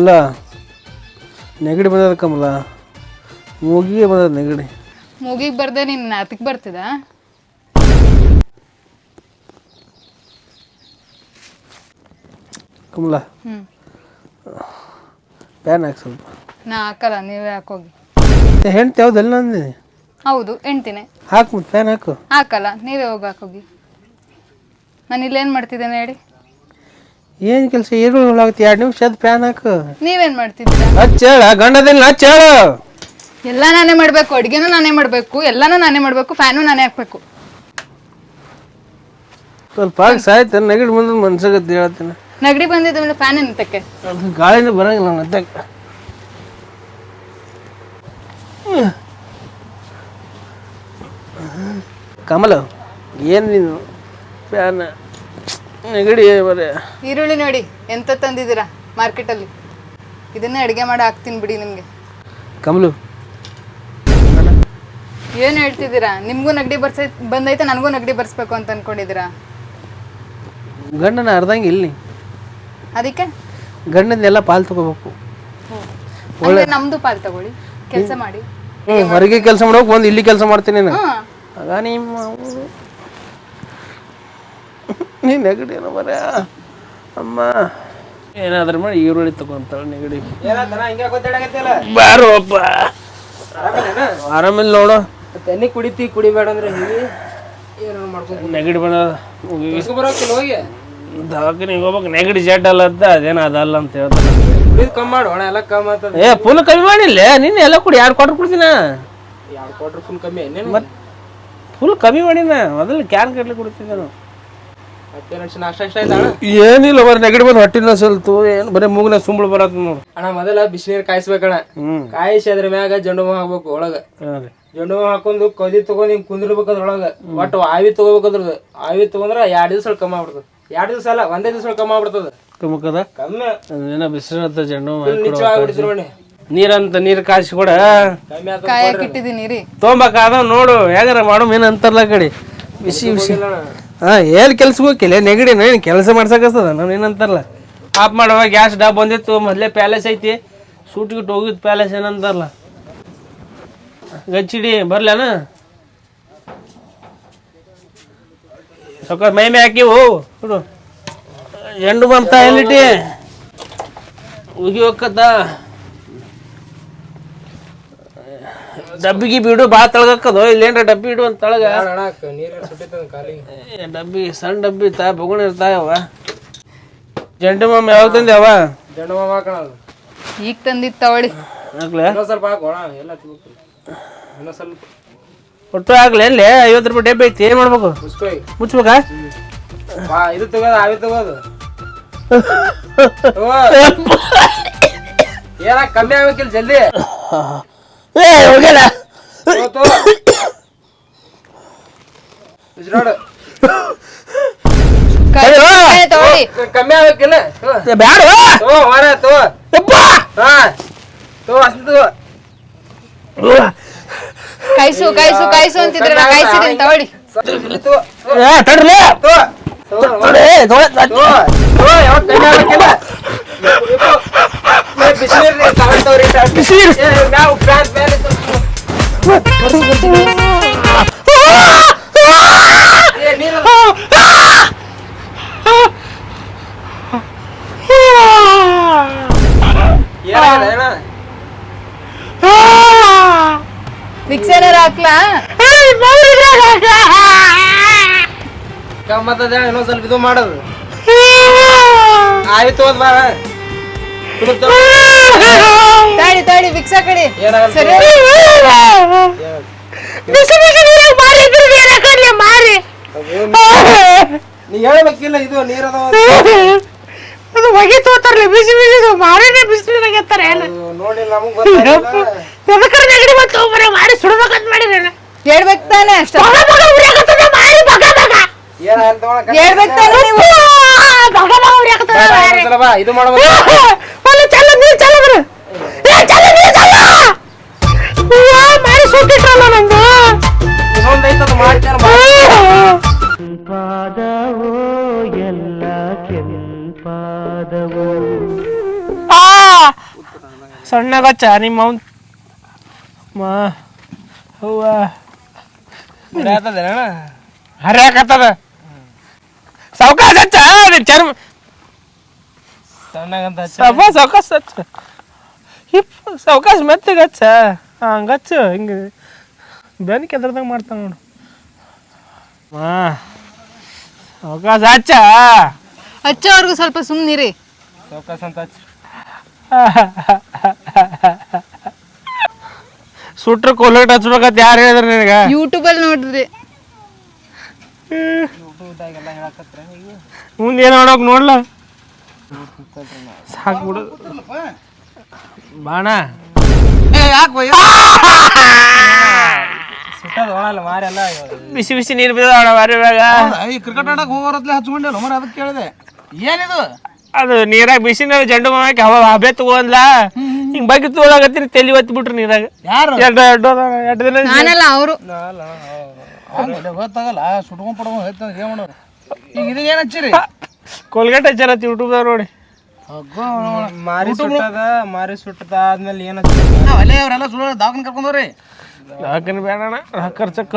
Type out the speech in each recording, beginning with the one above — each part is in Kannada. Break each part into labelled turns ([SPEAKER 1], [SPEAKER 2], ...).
[SPEAKER 1] ಕಮಲ. ನೆಗಡಿ ಬಂದದ ಕಮಲ. ಮೂಗಿಗೆ ಬಂದದ ನೆಗಡಿ.
[SPEAKER 2] ಮೂಗಿಗೆ ಬರ್ದೆ ನೀನು ನಾತಿಗೆ ಬರ್ತಿದ?
[SPEAKER 1] ಕಮಲ.
[SPEAKER 2] ಹ್ಮ್.
[SPEAKER 1] ಪ್ಯಾನ್ ಹಾಕಿ ಸ್ವಲ್ಪ.
[SPEAKER 2] ನಾ ಹಾಕಲ್ಲ ನೀವೇ ಹಾಕೋಗಿ.
[SPEAKER 1] ಹೆಂಡ್ತಿ ಯಾವ್ದಲ್ಲ ನಂದಿ
[SPEAKER 2] ಹೌದು ಎಂಟಿನೇ
[SPEAKER 1] ಹಾಕು ಮತ್ತೆ ಪ್ಯಾನ್ ಹಾಕು.
[SPEAKER 2] ಹಾಕಲ್ಲ ನೀವೇ ಹೋಗಿ ಹಾಕೋಗಿ. ನಾನು ಇಲ್ಲೇನು ಮಾಡ್ತಿದ್ದೇನೆ ಹೇಳಿ?
[SPEAKER 1] ಏನು ಕೆಲಸ? ಈರುಳ್ಳಿ ಎರಡ್ ಎರಡು ನಿಮಿಷ ಅದ್ ಪ್ಯಾನ್ ಹಾಕು.
[SPEAKER 2] ನೀವೇನ್ ಮಾಡ್ತಿದ್ದೀರಾ?
[SPEAKER 1] ಹಚ್ಚೇಳ ಗಂಡದಿಲ್ಲ ಹಚ್ಚೇಳ
[SPEAKER 2] ಎಲ್ಲ ನಾನೇ ಮಾಡಬೇಕು ಅಡ್ಗೆನೂ ನಾನೇ ಮಾಡಬೇಕು ಎಲ್ಲಾನು ನಾನೇ ಮಾಡಬೇಕು ಫ್ಯಾನು ನಾನೇ ಹಾಕ್ಬೇಕು.
[SPEAKER 1] ಸ್ವಲ್ಪ ಸಾಯ್ತ ಸಾಯ್ತು ನೆಗಡಿ ಬಂದ ಮನ್ಸಾಗತ್ತೆ ಹೇಳ್ತೀನಿ
[SPEAKER 2] ನೆಗಡಿ ಬಂದಿದ್ದ ಮೇಲೆ ಫ್ಯಾನ್ ಎಂತಕ್ಕೆ?
[SPEAKER 1] ಅದು ಗಾಳಿನ ಬರಂಗಿಲ್ಲ ನನ್ನ ಕಮಲ ಏನು ನೀನು? ಪ್ಯಾನ್ ನೆಗಡಿ ಬರೇ.
[SPEAKER 2] ಈರುಳ್ಳಿ ನೋಡಿ ಎಂತ ತಂದಿದ್ದೀರಾ ಮಾರ್ಕೆಟಲ್ಲಿ? ಇದನ್ನೇ ಅಡುಗೆ ಮಾಡಿ ಹಾಕ್ತೀನಿ ಬಿಡಿ ನಿಮಗೆ.
[SPEAKER 1] ಕಮಲು.
[SPEAKER 2] ಏನು ಹೇಳ್ತಿದ್ದೀರಾ? ನಿಮಗೂ ನೆಗಡಿ ಬರ್ಸೈ ಬಂದೈತೆ ನನಗೂ ನೆಗಡಿ ಬರ್ಸ್ಬೇಕು ಅಂತ ಅನ್ಕೊಂಡಿದ್ದೀರಾ?
[SPEAKER 1] ಗಂಡನ ಅರ್ಧಂಗೆ ಇಲ್ಲಿ
[SPEAKER 2] ಅದಕ್ಕೆ?
[SPEAKER 1] ಗಂಡನೆಲ್ಲ ಪಾಲು ತಗೋಬೇಕು.
[SPEAKER 2] ಒಳ್ಳೆ ನಮ್ದು ಪಾಲ್ ತಗೊಳ್ಳಿ ಕೆಲಸ ಮಾಡಿ.
[SPEAKER 1] ಹೊರಗೆ ಕೆಲಸ ಮಾಡೋಕೆ ಒಂದು ಇಲ್ಲಿ ಕೆಲಸ ಮಾಡ್ತೀನಿ ನಾನು. ಆಗ ನಿಮ್ಮ ನೀ ನೆಗಡಿ ಏನೋ ಬರ ಅಮ್ಮ. ಏನಾದ್ರೂ ಮಾಡಿ ಈರುಳ್ಳಿ ತಗೊಂತಾಳೆ ನೆಗಡಿ. ಬಾರೋಪ್ಪ. ಆರಾಮಿಲ್ಲ ನೋಡು.
[SPEAKER 3] ತನ್ನಿ ಕುಡಿತಿ ಕುಡಿಬೇಡ ಅಂದ್ರೆ ಹಿಂಗೆ? ಏನೋ ಮಾಡ್ಕೊಂಡು
[SPEAKER 1] ನೆಗಡಿ ಬಂದ
[SPEAKER 3] ಬರೋಕಿಲ್ಲ ಹೋಗಿ?
[SPEAKER 1] ದವಾಖಾನಿಗೆ ಹೋಗ್ಬೇಕು. ನೆಗಡಿ ಜಡ್ ಅಲ್ಲ ಅಂತ ಅದೇನ ಅದಲ್ಲ ಅಂತ ಹೇಳ್ತಾರೆ
[SPEAKER 3] ಇದು ಕಮ್ಮಿ ಮಾಡು ಅಣ್ಣ ಎಲ್ಲ ಕಮ್ಮಿ ಆಗ್ತದ
[SPEAKER 1] ಏ ಫುಲ್ ಕಮ್ಮಿ ಮಾಡಿಲ್ಲ ನಿನ್ನೆ ಎಲ್ಲ ಕುಡಿ ಎರಡು ಕ್ವಾರ್ಟರ್ ಕುಡ್ತೀನ
[SPEAKER 3] ಎರಡು ಕ್ವಾರ್ಟರ್ ಫುಲ್ ಕಮ್ಮಿ ಏನೇನು
[SPEAKER 1] ಮತ್ತೆ ಫುಲ್ ಕಮ್ಮಿ ಮಾಡಿನ. ಮೊದಲು ಕ್ಯಾನ್ ಕಟ್ಲಿ ಕುಡಿತಿದ್ದೆ ನಾನು. ಏನಿಲ್ಲ ಬರೀ ನೆಗಡಿ ಬಂದು ಹೊಟ್ಟಿನ ಸಲ್ತು. ಏನು ಬರೀ ಮೂಗಿನ ಸುಂಬಳು ಬರತ್ತ ನೋಡು.
[SPEAKER 3] ಅಣ್ಣ ಮೊದಲ ಬಿಸಿನೀರ್ ಕಾಯಿಸ್ಬೇಕಣ್ಣ ಕಾಯಿಸಿ ಅದ್ರ ಮ್ಯಾಗ ಜಂಡು ಹೂ ಹಾಕ್ಬೇಕು ಒಳಗ. ಜಂಡು ಹೂ ಹಾಕೊಂಡು ಕದಿ ತಗೊಂಡ್ ಹಿಂಗ್ ಕುಂದಿರ್ಬೇಕು ಅದ್ರೊಳಗ ಒಟ್ಟು ಆವಿ ತಗೋಬೇಕು ಅದ್ರದ್ದು ಆವಿ ತಗೊಂಡ್ರ ಎರಡ್ ದಿವ್ಸ ಕಮ್ಮಿ ಆಗ್ಬಿಡ್ತದ. ಎರಡ್ ದಿವ್ಸ ಅಲ್ಲ ಒಂದೇ ದಿವ್ಸ ಕಮ್ಮಿ ಆಗ್ಬಿಡ್ತದ.
[SPEAKER 1] ಕಮ್ಮಕದ
[SPEAKER 3] ಕಮ್ಮಿ.
[SPEAKER 1] ಬಿಸಿಲತ್ತ ಜಂಡು ನೀರಂತ ನೀರ್ ಕಾಯಿಸಿ ಕೂಡ
[SPEAKER 2] ಇಟ್ಟಿದ್ದೀನಿ ರೀ.
[SPEAKER 1] ತೊಗೊಂಬಕಾದ ನೋಡು ಹೇಗಾರ ಮಾಡು ಮೀನ್ ಅಂತಾರಲ್ಲ ಕಡೆ. ಬಿಸಿ ಬಿಸಿ. ಹಾಂ ಏನು ಕೆಲ್ಸಕ್ಕೆ ಹೋಗಿಲ್ಲ ನೆಗಡಿ ಏನು ಕೆಲಸ ಮಾಡ್ಸಾಕಸ್ತದ ನಾನು ಏನಂತಾರಲ್ಲ? ಆಪ್ ಮಾಡುವ ಗ್ಯಾಸ್ ಡಾಬ್ ಬಂದಿತ್ತು, ಮೊದಲೇ ಪ್ಯಾಲೇಸ್ ಐತಿ. ಸೂಟ್ ಗಿಟ್ಟು ಹೋಗಿದ್ದು ಪ್ಯಾಲೇಸ್ ಏನಂತಾರಲ್ಲ? ಗಚ್ಚಿಡಿ, ಬರ್ಲೇನ? ಸೊಕ್ಕ ಮೈ ಮೇ ಹಾಕಿವು ಬಿಡು. ಎಂಡು ಬಂತ ಎಲ್ಲಿಟ್ಟಿ? ಉಗಿ ಹೋಗತ್ತ ಡಬ್ಬಿಗೆ ಬಿಡು ಬಾ ತಳಗಕ್ಕದು ಇಲ್ಲೇನ್ರ ಡಬ್ಬಿ ಇಡು ಅಂತ ತಳಗ. ಏ, ಡಬ್ಬಿ ಸಣ್ಣ ಡಬ್ಬಿ ತಾ ಬಗುಣ ಇರ್ತಾವ ಜಂಡು ಮಾಮ ಯಾವ ತಂದೆ ಅವ
[SPEAKER 2] ಈಗ ತಗೊಳ್ಳಿ.
[SPEAKER 1] ಆಗ್ಲೇ?
[SPEAKER 3] ಸ್ವಲ್ಪ ಸ್ವಲ್ಪ.
[SPEAKER 1] ಒಟ್ಟು ಆಗ್ಲೇ ಎಲ್ಲಿ? ಐವತ್ತು ರೂಪಾಯಿ ಡಬ್ಬಿ ಐತಿ ಏನ್ ಮಾಡ್ಬೇಕು? ಮುಚ್ಬೇಕಾ?
[SPEAKER 3] ಬಾ ಇದು ತಗೋದು ಆವಿ ತಗೋದು. ತಗೋ. ಏನ ಕಮ್ಮಿ ಆಗ್ಬೇಕಿಲ್ಲ ಜಲ್ದಿ?
[SPEAKER 1] ಏ
[SPEAKER 2] ಕಾಯಿ ತಗೊಳ್ಳಿ.
[SPEAKER 3] ಕಮ್ಮಿ ಆಗ್ಬೇಕಿಲ್ಲ.
[SPEAKER 1] ಬ್ಯಾಡ
[SPEAKER 3] ತೋ ಹೊರ ಕೈಸು
[SPEAKER 1] ಯಪ್ಪ!
[SPEAKER 3] ಹಾ. ಅಷ್ಟು
[SPEAKER 1] ಕಾಯ್ಸು.
[SPEAKER 2] ಕಾಯಿಸು ಕಾಯಿಸು ಕಾಯಿಸು ಅಂತಿದ್ರಲ್ಲ ತಗೊಳ್ಳಿ.
[SPEAKER 1] ಏ, ತಡ್ರಿ.
[SPEAKER 3] ತೋ ತೋ ಕಮ್ಮಿ ಆಗ್ಬೇಕಿಲ್ಲ. ಏ, ಬಿಸಿನೀರ್ ನೀರ್ ತಗೊಂತವ್ರಿ
[SPEAKER 1] ಬಿಸಿನೀರ್?
[SPEAKER 3] ಏ, ಮ್ಯಾವ್ ಫ್ಯಾನ್ ಏ, ನೀರು ಏನಾಗಿದೆ, ಏನ?
[SPEAKER 2] ಮಿಕ್ಸ್ ಏನಾರ ಹಾಕ್ಲಾ
[SPEAKER 3] ಗಮ್ಮತ್ತದ ಹೇಳ ಇನ್ನೊಂದ್ ಸ್ವಲ್ಪ ಇದು ಮಾಡೋದು ಆಯ್ತು ಹೋದ್ ಬಾರ ತಗೋ.
[SPEAKER 2] ತಾಳಿ ತಾಳಿ ಮಿಕ್ಸ್ ಕಡಿ.
[SPEAKER 3] ಏನಾಗಲ್ಲ
[SPEAKER 2] ಸರಿ.
[SPEAKER 3] ನೀ ಹೇಳ್ಬೇಕಿಲ್ಲ ಇದು ನೀರದ
[SPEAKER 1] ಅದು ಹೊಗೆ ತೋತಾರಲ್ಲ ಬಿಸಿ ಬಿಸಿ ಮಾರಿನೇ ಬಿಸಿ ಎತ್ತಾರೆ
[SPEAKER 3] ನೋಡಿ ನಮಗ್ ಗೊತ್ತಾಗಿಲ್ಲ
[SPEAKER 1] ನೆಗಡಿ ಬರೀ ಮಾಡಿ ಸುಡ್ಬೇಕಂತ ಮಾಡಿರೇನ
[SPEAKER 2] ಹೇಳ್ಬೇಕು ತಾನೆ ಅಷ್ಟ.
[SPEAKER 3] ಏನ ಬಗ ಬಗ
[SPEAKER 2] ಹೇಳ್ಬೇಕು ತಾನೆ ನೀವು.
[SPEAKER 3] ಒಂದ್ಸಲ ಬಾ ಇದು ಮಾಡ್ಬೇಕು.
[SPEAKER 1] ಸಣ್ಣಗಚ್ಚ ನಿಮ್ಮ ಅವ್ನ್ ಮಾ ಹೂವ. ಹರಿಯಾಕತ್ತದ ಸಾವ್ಕಾಸ ಹಚ್ಚ ಅದ್ ಚರ್ಮ.
[SPEAKER 4] ಸಣ್ಣಗಂತ
[SPEAKER 1] ಸಮ ಸಾವ್ಕಾಸ ಹಚ್ಚ. ಹಿಪ್ ಸಾವ್ಕಾಸ ಮೆತ್ತಗೆ ಹಚ್ಚ. ಹಂಗಚ್ಚ ಹಿಂಗೆ ಬೆನ್ ಕೆದ್ರದಾಗ ಮಾಡ್ತಾನ ನೋಡು. ಮಾ ಸಾವ್ಕಾಸ ಹಚ್ಚ.
[SPEAKER 2] ಹಚ್ಚೋವರೆಗೂ ಸ್ವಲ್ಪ ಸುಮ್ಮನಿರಿ
[SPEAKER 4] ಚೌಕಾಸ್ ಅಂತ ಹಚ್ಚಿ.
[SPEAKER 1] ಸುಟ್ರ ಕೊಲ್ಲಟ್ ಹಚ್ಬೇಕಂತ ಯಾರು ಹೇಳಿದ್ರು ನಿನಗ?
[SPEAKER 2] ಯೂಟ್ಯೂಬಲ್ಲಿ ನೋಡ್ರಿ
[SPEAKER 1] ಮುಂದೆ ಏನು ನೋಡಕ್ ನೋಡ್ಲ? ಸಾಕು ಬಿಡು. ಬಾಣ. ಬಿಸಿ ಬಿಸಿ ನೀರು ಬಿದ್ದ ಇವಾಗ.
[SPEAKER 5] ಈ ಕ್ರಿಕೆಟ್ ಆಡಕ್ ಹೋಗೋರತ್ಲೆ ಹಚ್ಕೊಂಡೆ ಮರ? ಅದಕ್ಕೆ ಕೇಳಿದೆ. ಏನಿದು?
[SPEAKER 1] ಅದು ನೀರಾಗ ಬಿಸಿ ನೀರು ಜಂಡು ಮಾಮಕ್ಕೆ ಹವ ಹಬೆ ತಗೊಂಡ್ಲ ಹಿಂಗ್ ಬಗ್ಗೆ ತಗೊಳಕತ್ತೀನಿ ತಲೆ ಒತ್ತಿ ಬಿಟ್ರು ನೀರಾಗ.
[SPEAKER 5] ಯಾರು?
[SPEAKER 1] ಎರಡು ಎರಡು ಎರಡು ದಿನ
[SPEAKER 2] ನಾನಲ್ಲ ಅವರು.
[SPEAKER 5] ಗೊತ್ತಾಗಲ್ಲ ಸುಟ್ಕೊಂಡ್ ಪಡ್ಕೊಂಡ್ ಹೋಯ್ತಂದ್ರೆ ಏನ್ ಮಾಡೋರು ಈಗ ಇದು ಏನ್ ಹಚ್ಚಿರಿ?
[SPEAKER 1] ಕೋಲ್ಗೇಟ್ ಹಚ್ಚಾರತ್ ಯೂಟ್ಯೂಬ್ದಾಗ ನೋಡಿ.
[SPEAKER 5] ಅಗ್ಗೋ,
[SPEAKER 4] ಮಾರಿ ಸುಟ್ಟದ ಮಾರಿ ಸುಟ್ಟದ ಆದ್ಮೇಲೆ ಏನ
[SPEAKER 5] ಹಚ್ಚಿ ಅಲ್ಲೇ ಅವರೆಲ್ಲ ಸುಳ್ಳು ದವಾಖಾನೆ ಕರ್ಕೊಂಡವ್ರಿ
[SPEAKER 1] ಯಾಕನ್ ಬೇಡಣ ರೊಕ್ಕ ಖರ್ಚಕ್ಕ.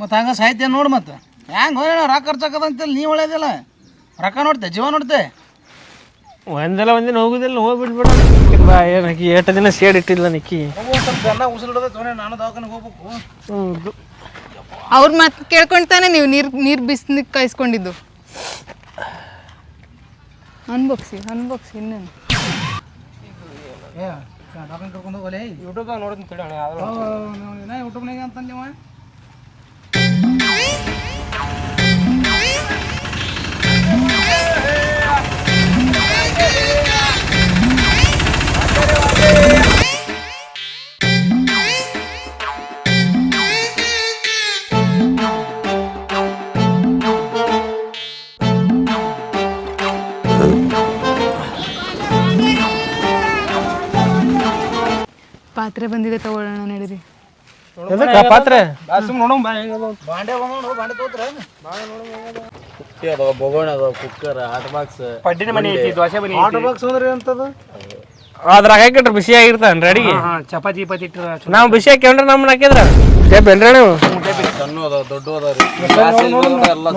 [SPEAKER 5] ಮತ್ತೆ ಹಂಗ ಸಾಹಿತ್ಯ ನೋಡು ಮತ್ತೆ. ಹೆಂಗ್ ಹೋಗೋಣ ರೊಕ್ಕ ಖರ್ಚಾಕದ ಅಂತ ನೀ ಒಳ್ಳೇದಿಲ್ಲ. ರೊಕ್ಕ ನೋಡ್ತೆ ಜೀವ ನೋಡ್ತೆ.
[SPEAKER 1] ಒಂದಲ್ಲ ಒಂದಿನ ಹೋಗುದಿಲ್ಲ ಹೋಗ್ಬಿಟ್ಬಿಡ. ಬಾ ಏನಕ್ಕಿ ಎಷ್ಟು ದಿನ ಸೇಡ್ ಇಟ್ಟಿಲ್ಲ ನಿಕ್ಕಿ?
[SPEAKER 5] ಹೋಗೋ ಸ್ವಲ್ಪ ಜನ ಉಸಿರಿಡೋದ ತೋನೆ ನಾನು ದವಾಖಾನೆಗೆ ಹೋಗ್ಬೇಕು.
[SPEAKER 1] ಹ್ಞೂ
[SPEAKER 2] ಅವ್ರ ಮಾತು ಕೇಳ್ಕೊಂಡ್ತಾನೆ ನೀವು ನೀರು ನೀರು ಬಿಸಿ ಕಾಯಿಸ್ಕೊಂಡಿದ್ದು. ಅನ್ಬೋಗ್ಸಿ ಅನ್ಬೋಗ್ಸಿ ಇನ್ನೇನು.
[SPEAKER 5] ಏ ದವಾಖಾನೆ ಕರ್ಕೊಂಡು ಹೋಗಲೇ?
[SPEAKER 4] ಯೂಟ್ಯೂಬ್ದಾಗ ಅಣ್ಣ
[SPEAKER 5] ಏನ ಯೂಟ್ಯೂಬ್ನಾಗ ಅಂತಂದಿವ
[SPEAKER 2] ಪಾತ್ರೆ ಬಂದಿದೆ ತಗೊಳ್ಳೋಣ ನಡೀರಿ.
[SPEAKER 1] ಎದಕ್ಕ ಪಾತ್ರೆ?
[SPEAKER 5] ಬಾಂಡೆ ಬಾಂಡೆ ತೋತ್ರ.
[SPEAKER 6] ಅದಾವ ಬೊಗೋಣ ಅದಾವ ಕುಕ್ಕರ್ ಹಾಟ್ ಬಾಕ್ಸ್
[SPEAKER 4] ಪಡ್ಡಿನ ಮನೆ ಐತಿ ದೋಸೆ ಮನೆ
[SPEAKER 5] ಆಟೋ ಬಾಕ್ಸ್ ಅಂದ್ರೆ ಏನಂತದ
[SPEAKER 1] ಅದ್ರಾಗ ಹಾಕಿಟ್ರೆ ಬಿಸಿ ಆಗಿರ್ತಾನ ರೆಡಿ
[SPEAKER 4] ಹಾ ಚಪಾತಿ ಗಿಪಾತಿ ಇಟ್ಟು
[SPEAKER 1] ನಾವು ಬಿಸಿ ಹಾಕ್ಯಂಡ್ರೆ ನಮ್ಮನ್ನ ಹಾಕಿದ್ರ? ಬೇನ್ರಿ ನೀವು?
[SPEAKER 6] ಸಣ್ಣ ಅದಾವ ದೊಡ್ಡ ಅದಾವ ಎಲ್ಲ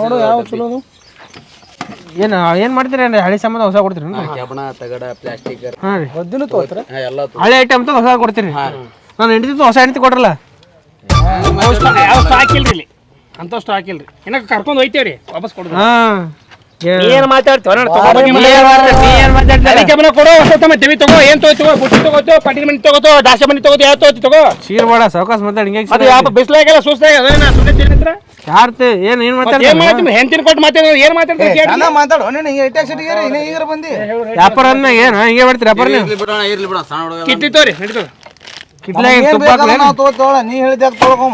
[SPEAKER 1] ಏನು ಏನು ಮಾಡ್ತೀರಿ ಅಂದ್ರೆ ಹಳೆ ಸಂಬಂಧ ಹೊಸ ಕೊಡ್ತೀರಿ
[SPEAKER 6] ಕೆಬಣ ತಗಡ ಪ್ಲಾಸ್ಟಿಕ್.
[SPEAKER 1] ಹಾಂ ರೀ.
[SPEAKER 4] ಹೊದ್ದಿನ ತೋತ್ರ
[SPEAKER 6] ಎಲ್ಲ
[SPEAKER 1] ಹಳೆ ಐಟಮ್ ಹೊಸ ಕೊಡ್ತೀರಿ? ನಾನು ಹೆಂಡತಿ ಹೊಸ ಹೆಂಡತಿ ಕೊಟ್ರಲ್ಲ?
[SPEAKER 4] ಯಾವ ಸ್ಟಾಕ್ ಇಲ್ರಿ ಇಲ್ಲಿ. ಅಂತ ಸ್ಟಾಕ್ ಇಲ್ರಿ ಇನ್ನ ಕರ್ಕೊಂಡು ಹೋಯ್ತೇವ್ರಿ ವಾಪಸ್ ಕೊಡೋದು.
[SPEAKER 1] ಹಾಂ.
[SPEAKER 4] ಏನ್ ಮಾತಾಡ್ತೀವ
[SPEAKER 1] ಏನು
[SPEAKER 4] ಕೆಮನ ಕೊಡೋ ಹೊಸ ತಮ್ಮ ಟಿವಿ ತಗೋ ಏನ್ ತಗೋತೀವೋ ಬುಟ್ಟಿ ತಗೋತೋ ಪಟ್ಟಿನ ಮನಿ ತಗೋತೋ ದಾಸ ಮನಿ ತಗೋತೋ ಯಾವ ತಗೋತಿ ತಗೋ.
[SPEAKER 1] ಸೀರ್ ಬೇಡ ಸಾವಕಾಶ ಮಾತಾಡಿ ಹಿಂಗೆ
[SPEAKER 4] ಅದು ಯಾವ ಬಿಸ್ಲಾಗೆಲ್ಲ ಸುಸ್ತಾಗ ಅದೇನ ಸುಮ್ಮನೆ ತಿನ್ನತ್ರ
[SPEAKER 1] ಯಾರ್ತೆ? ಏನು ಏನು
[SPEAKER 4] ಮತ್ತೆ
[SPEAKER 1] ಮಾತಾಡ್ತಾರೆ
[SPEAKER 4] ಏನ್ ಮಾಡ್ತೀವಿ ಹೆಂತಿನ ಕೊಟ್ಟು ಮಾತಾಡೋದು ಏನ್ ಮಾತಾಡ್ತೀವಿ
[SPEAKER 5] ಚೆನ್ನ ಮಾತಾಡೋ. ನೀನು ಹಿಂಗೆ ಇಟ್ಯಾಕ್ ಸಿಟಿಗೆ ಇನ್ನೇ ಈಗ ಬಂದಿ.
[SPEAKER 1] ವ್ಯಾಪಾರ ಅನ್ನ ಏನು? ಹಿಂಗೆ ಮಾಡ್ತೀರಿ ವ್ಯಾಪಾರ
[SPEAKER 6] ಇರ್ಲಿ ಬಿಡೋಣ ಇರ್ಲಿ ಬಿಡೋಣ ಸಣ್ಣ ಹುಡುಗ
[SPEAKER 4] ಕಿಟ್ಟಿ ತೋರಿ ನಡೀತದ.
[SPEAKER 1] ಕಿಟ್ಲಾಗ
[SPEAKER 5] ಏನ್
[SPEAKER 1] ತುಪ್ಪ
[SPEAKER 5] ಬೇಕಾದ
[SPEAKER 1] ಹಾಕ್ಲೇನು?
[SPEAKER 5] ನಾವು ತಗೋತೇವಳ ನೀ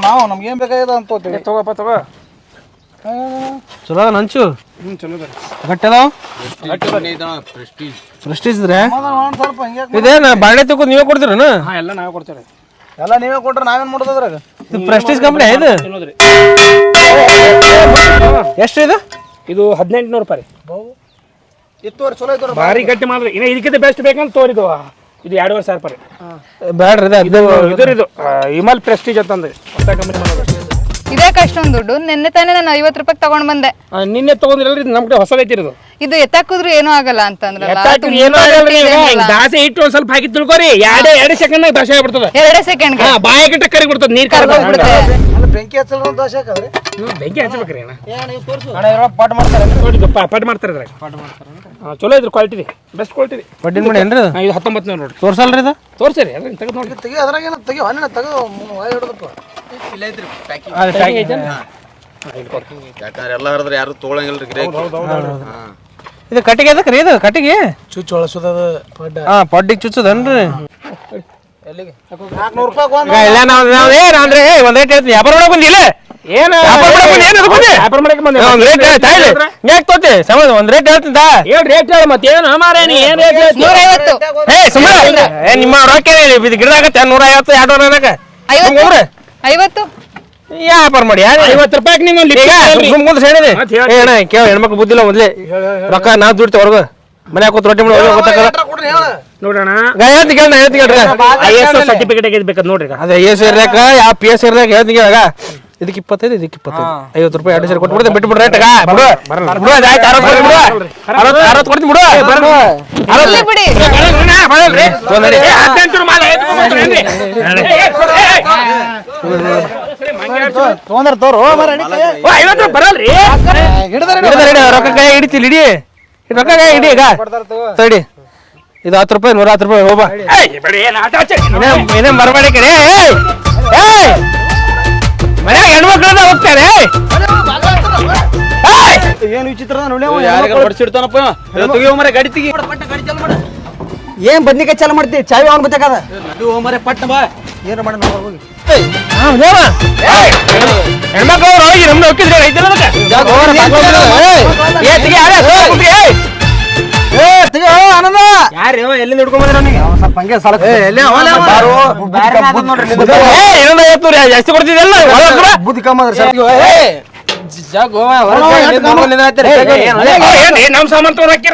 [SPEAKER 5] ನಾವು ನಮ್ಗೆ ಏನ್ ಬೇಕಾಗಿದೆ ಅಂತ ತಗೋತೀವಿ.
[SPEAKER 4] ತಗೋಪ್ಪ ತಗೋ.
[SPEAKER 1] ಚಲೋ ಅದ
[SPEAKER 6] ಪ್ರೆಸ್ಟೀಜ್
[SPEAKER 1] ಇದ್ರೆ?
[SPEAKER 5] ಸ್ವಲ್ಪ ಹಿಂಗೆ
[SPEAKER 1] ಇದೇನು ಬಾಳೆ ತಗೋ ನೀವೇ ಕೊಡ್ತೀರನ
[SPEAKER 4] ಹಾ ಎಲ್ಲ ನಾವೇ ಕೊಡ್ತೇವೆ
[SPEAKER 5] ಎಲ್ಲ ನೀವೇ ಕೊಟ್ರೆ ನಾವೇನ್ ಮಾಡೋದು ಅದ್ರಾಗ?
[SPEAKER 1] ಇದು ಪ್ರೆಸ್ಟೀಜ್ ಕಂಪ್ನಿ ಇದು? ಎಷ್ಟು ಇದು?
[SPEAKER 4] ಇದು ಹದಿನೆಂಟು ನೂರು ರೂಪಾಯಿ
[SPEAKER 5] ಇತ್ತು ಚಲೋ ಇತ್ತು
[SPEAKER 4] ಭಾರಿ ಗಟ್ಟಿ ಮಾಡ್ರಿ ಇನ್ನ ಇದಕ್ಕಿಂತ ಬೆಸ್ಟ್ ಬೇಕಂತ ತೋರಿದು ಇದು ಎರಡುವರೆ ಸಾವಿರ ರೂಪಾಯಿ
[SPEAKER 1] ಬೇಡ್ರಿ ಇದು
[SPEAKER 4] ಇದು ಇದು ಇಮಲ್ ಪ್ರೆಸ್ಟೀಜ್ ಅಂತಂದ್ರೆ ಹೊಸ ಕಂಪನಿ ಮಾಡೋದು.
[SPEAKER 2] ಇದಕ್ಕೆ ಅಷ್ಟೊಂದು ದುಡ್ಡು. ನಿನ್ನೆ ತಾನೇ ನಾನು ಐವತ್ತು ರೂಪಾಯಿ ತಗೊಂಡ್ ಬಂದೆ.
[SPEAKER 4] ಆ, ನಿನ್ನೆ ತಗೊಂಡಿರಲ್ರಿ ನಮ್ ಕಡೆ ಹೊಸದೈತಿ ಇದು.
[SPEAKER 2] ಇದು ಎತ್ತಾಕಿದ್ರು ಏನೂ ಆಗಲ್ಲ ಅಂತಂದ್ರಲ್ಲ.
[SPEAKER 4] ಎತ್ತಾಕ್ರಿ ಏನೂ ಆಗಲ್ರಿ ಈಗ ಹಿಂಗ್ ದಾಸೆ ಇಟ್ಟು ಒಂದ್ ಸ್ವಲ್ಪ ಹಾಕಿ ತಿಳ್ಕೊರಿ. ಎರಡೇ ಎರಡು ಸೆಕೆಂಡ್ ದೋಸೆ ಆಗ್ಬಿಡ್ತದ.
[SPEAKER 2] ಎರಡೇ ಸೆಕೆಂಡ್ಗೆ
[SPEAKER 4] ಹಾ ಬಾಯಾಗಿಟ್ಟ ಕರಿ ಬಿಡ್ತದ ನೀರ್ ಕರ್ಕೊಂಡು
[SPEAKER 2] ಹೋಗ್ಬಿಡುತ್ತೆ.
[SPEAKER 5] ಅಲ್ಲ ಬೆಂಕಿ ದೋಷ ದೋಸೆ ಹಾಕದ್ರಿ
[SPEAKER 4] ಬೆಂಕಿ ಹಚ್ಚಬೇಕ್ರಿ ಅಣ್ಣ.
[SPEAKER 5] ಏನ್ ನೀವು ತೋರ್ಸು.
[SPEAKER 4] ಅಣ್ಣ ಇರೋ ಪಾಟ್ ಮಾಡ್ತಾರೆ ನೋಡಿ ಇದು ಪಾ- ಪಾಟ್ ಮಾಡ್ತಾರೆ ಇದ್ರಾಗ. ಹಾ, ಚಲೋ ಇದ್ರ ಕ್ವಾಲಿಟಿ ಬೆಸ್ಟ್ ಕ್ವಾಲಿಟಿ
[SPEAKER 1] ಪಡ್ಡಿನ ಮಾಡಿ ಏನ್ರಿ ಇದು?
[SPEAKER 4] ಹಾ ಇದು ಹತ್ತೊಂಬತ್ತು ನೋಡ್ರಿ.
[SPEAKER 1] ತೋರ್ಸಲ್ರಿ ಇದು?
[SPEAKER 4] ತೋರ್ಸಿರಿ ಅದ್ರಾಗ ತೆಗೆದು ನೋಡಿ
[SPEAKER 5] ತೆಗಿ ಅದ್ರಾಗ ಏನೋ ತೆಗಿ ಹಣ್ಣಿನ ತೆಗೆದು ಹಿಡ್ದಪ್ಪ.
[SPEAKER 6] ಯಾಕಂದ್ರೆ ಎಲ್ಲ ಹರಿದ್ರೆ ಯಾರು
[SPEAKER 1] ಇದು ಕಟ್ಟಿಗೆ ಅದಕ್ಕೆ ರೀ ಇದು? ಕಟ್ಟಿಗೆ?
[SPEAKER 5] ಚುಚ್ಚು ಒಳಸೋದದ ಪಡ್ಡ.
[SPEAKER 1] ಹಾ ಪಡ್ಡಿಗೆ ಚುಚ್ಚದನ್ರಿ.
[SPEAKER 5] ಎಲ್ಲಿಗೆ? ನಾಲ್ಕುನೂರು ರೂಪಾಯಿ ಒಂದ್
[SPEAKER 1] ಈಗ ಇಲ್ಲ ನಾವು ನಾವು ಏನು ಅಂದ್ರೆ ಒಂದ್ ರೇಟ್ ಹೇಳ್ತೀನಿ. ವ್ಯಾಪಾರ ಬಂದಿಲ್ಲ
[SPEAKER 4] ಏನ?
[SPEAKER 1] ವ್ಯಾಪಾರ ಮಾಡಕ್ ಬಂದಿ ಏನು ಬಂದಿ?
[SPEAKER 4] ವ್ಯಾಪಾರ ಮಾಡಕ್ಕೆ ಬಂದೆ?
[SPEAKER 1] ಒಂದ್ ರೇಟ್ ತಾಯಿಲಿ ಯಾಕೆ ತೋತಿ? ಸಮಯ ಒಂದ್ ರೇಟ್ ಹೇಳ್ತೀನಿ ತಾ.
[SPEAKER 4] ಏನ್ ರೇಟ್ ಹೇಳಿ ಮತ್ತೆ? ಏನು ಮಾರೇ ನೀ? ಏನ್ ರೇಟ್
[SPEAKER 2] ನೂರೈವತ್ತು
[SPEAKER 1] ಏ ಏ ನಿಮ್ಮ ರೊಕ್ಕ ಇದು ಗಿಡದಾಗತ್ತೆ ನೂರ ಐವತ್ತು. ಎರಡು ನೂರ
[SPEAKER 2] ಐವತ್ತು ಐವತ್ತು?
[SPEAKER 1] ವ್ಯಾಪಾರ ಮಾಡಿ
[SPEAKER 4] ಐವತ್ತು ರೂಪಾಯಿ ನೀವು
[SPEAKER 1] ಈಗ ಸುಮ್ ಕುಂದ್ರೆ ಹೇಳಿದೆ ಅಣ್ಣ ಕೇಳ ಹೆಣ್ಮಕ್ಳು ಬುದ್ಧಿಲ್ಲ ಮೊದ್ಲೇ. ರೊಕ್ಕ ನಾವ್ ದುಡ್ತೇವೆ ಹೊರಗ ಮನ್ಯಾಗ ಕೂತ್ ರೊಟ್ಟಿ ಮಾಡಿ ಗೊತ್ತಾಗಲ್ಲ.
[SPEAKER 4] ನೋಡೋಣ.
[SPEAKER 1] ಹೇಳ್ತಿ ಕೇಳ ಹೇಳ್ತಿ ಕೇಳ್ರಿ.
[SPEAKER 4] ಐ ಎಸ್ ಸರ್ಟಿಫಿಕೇಟ್ ನೋಡ್ರಿ.
[SPEAKER 1] ಅದೇ ಐ ಎಸ್ ಇರ್ಲಾಕ ಯಾವ ಪಿ ಎಸ್ ಇರ್ಲಾಕ ಹೇಳ್ತಿ ಕೇಳಾಗ ಇದಕ್ಕೆ ಇಪ್ಪತ್ತೈದು ಇದಕ್ಕೆ ಇಪ್ಪತ್ತೈದು ಐವತ್ತು ರೂಪಾಯಿ ಎರಡು ಸೇರಿ ಕೊಟ್ಬಿಡ್ತೀನಿ ಬಿಟ್ಟು ಬಿಡ್ರಿ ರೇಟ್ ಬಿಡು ಬಿಡು ಆಯ್ತು ಅರವತ್ತು ಕೊಡ್ತೀನಿ ಬಿಡು ಅರವತ್ತು ಅರವತ್ತು ಕೊಡ್ತೀನಿ ಬಿಡು
[SPEAKER 2] ಬಿಡಿ
[SPEAKER 1] ತೊಂದರೆ
[SPEAKER 5] ತೊಗೊಂಡ್ರ ತೋರು
[SPEAKER 4] ಐವತ್ತು ರೂಪಾಯಿ ಬರಲ್ರಿ
[SPEAKER 1] ರೊಕ್ಕ ಕೈ ಹಿಡಿತಿಲ್ಲ ಇಡಿ ರೊಕ್ಕ ಕೈ ಹಿಡಿ ಈಗ ತಡಿ ಇದು ಹತ್ತು ರೂಪಾಯಿ ನೂರ ಹತ್ತು ರೂಪಾಯಿ ಹೋಗ ಏನೇ ಕಡೆ ಏಯ್ ಏಯ್ ಮನ್ಯಾಗ ಹೆಣ್ಮಕ್ಳನ್ನ ಹೋಗ್ತಾರೆ.
[SPEAKER 5] ಏನು ವಿಚಿತ್ರ
[SPEAKER 3] ತೆಗಿಯೋ ಮರ ಗಾಡಿ ತೆಗಿ.
[SPEAKER 5] ಏನ್ ಬದ್ನಿಕಾಯಿ ಚಾಲು ಮಾಡ್ತಿ? ಚಾವಿ ಅವ್ನ್ ಬತ್ತಾಕದ
[SPEAKER 3] ಮರೆ ಪಟ್ಟ ಬಾ.
[SPEAKER 5] ಏನು ಮಾಡಿ ಹೋಗಿ.
[SPEAKER 1] ಹೆಣ್ಮಕ್ಳು ಹೋಗಿ ನಮ್ದು ಹೋಗಿದ್ರೆ ತೆಗಿ
[SPEAKER 4] ಯಾರೇ
[SPEAKER 1] ರೀ ಜಾಸ್ತಿ ಕೊಡ್ತಿದ್ದಲ್ಲ
[SPEAKER 5] ಬುದ್ಧಿ ಕಮ್ಮ ಅದ್ರ ಸ್ವಲ್ಪ
[SPEAKER 4] ನಮ್ ತಗೊಂಡ್ ಹಾಕಿರ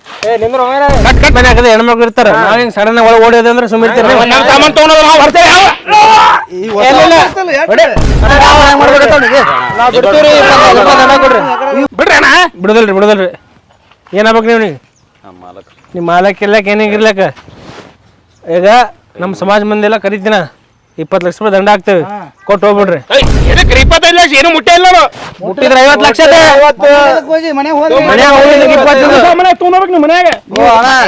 [SPEAKER 1] ಕಟ್ ಕಟ್. ಮನೆ ಹಾಕದೆ ಹೆಣ್ಮಕ್ಳು ಇರ್ತಾರ. ನಾವ್ ಹಿಂಗ್ ಸಡನ್ ಒಳಗೆ ಓಡಿಯೋದು ಅಂದ್ರೆ ಸುಮ್ಮಿರ್ತೀರಿ ನಮ್ಮ ಸಾಮಾನ್ ತಗೊಂಡೋದ್ರೆ ನಾವು ಬರ್ತೇವೆ ಬಿಡ್ರಿ ಅಣ್ಣ. ಬಿಡುದಲ್ರಿ ಬಿಡುದಲ್ರಿ. ಏನಾಗ್ಬೇಕು ನೀವು ನಿಮ್ಮ ಮಾಲಕ್. ಈಗ ನಮ್ಮ ಸಮಾಜ ಮಂದಿ ಎಲ್ಲ ಕರಿತೀನ. ಇಪ್ಪತ್ತು ಲಕ್ಷ ರೂಪಾಯಿ ದಂಡ ಹಾಕ್ತೇವೆ. ಕೊಟ್ಟು ಹೋಗ್ಬಿಡ್ರಿ. ಇಪ್ಪತ್ತೈದು ಲಕ್ಷ ಏನು ಮುಟ್ಟೆ ಇಲ್ಲ ಮುಟ್ಟಿದ್ರೆ ಐವತ್ತು ಲಕ್ಷ
[SPEAKER 5] ಹೋಗಿ ಮನೆ
[SPEAKER 4] ತಗೊಂಡ್ಬೇಕು ನಿಮ್ಮ ಮನ್ಯಾಗ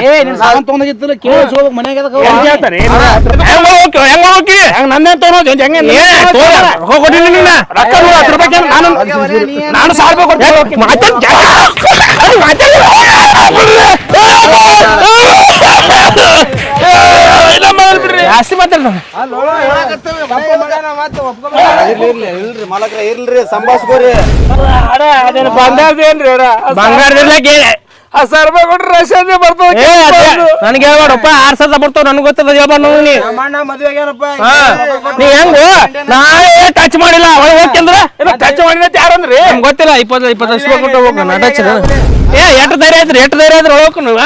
[SPEAKER 5] ಏ ನಿನ್ ಸಾಮಾನ್ ಹೋಗ್ಬೇಕು ಮನ್ಯಾಗ
[SPEAKER 4] ಹೆಂಗ್ ಹೇಳ್ತಾರೆ?
[SPEAKER 1] ಹೆಂಗ್ ಹೋಗಿ ಹೆಂಗ್ ಹೋಗಿ
[SPEAKER 4] ಹೆಂಗ್ ನಂದೇ ತಗೊಂಡ್ ಹೆಂಗೆ
[SPEAKER 1] ನಿನ್ನ.
[SPEAKER 4] ರೊಕ್ಕ ನೂರ ಹತ್ತು ರೂಪಾಯಿ ನಾನು ನಾನು ಸಾವಿರ ರೂಪಾಯಿ ಕೊಡ್ತೀನಿ.
[SPEAKER 1] ಜಾಸ್ತಿ ಮಾತಾಡ್ರಿ
[SPEAKER 3] ಇಲ್ರಿ ಮಾಲಕ್ರ ಸಂಭಾಸ್ಕೋರಿ.
[SPEAKER 4] ಅದೇನು ಸಾವಿರ ಕೊಟ್ರೆ
[SPEAKER 1] ಏ ನನಗೆ ಹೇಳ್ಬೇಡಪ್ಪ ಆರ್ ಸಾವಿರದ ಬರ್ತಾವ ನನಗೆ ಗೊತ್ತದ ಹೇಳ್ಬಾರ ನೀ. ಹಾ ನೀ ಹೆಂಗು? ನಾನೇ ಟಚ್ ಮಾಡಿಲ್ಲ ಒಳಗೆ ಹೋಗ್ತಂದ್ರ
[SPEAKER 4] ಟಚ್ ಮಾಡಿದ ಯಾರಂದ್ರಿ
[SPEAKER 1] ಗೊತ್ತಿಲ್ಲ ಇಪ್ಪತ್ತು ಇಪ್ಪತ್ತು ಲಕ್ಷ ರೂಪಾಯಿ ಕೊಟ್ಟು ಟಚ್ ಏ ಎಷ್ಟು ಧೈರ್ಯ ಐತ್ರಿ ಎಟ್ ಧೈರ್ಯ ಐತ್ರಿ ಒಳಗೆ ನೀವ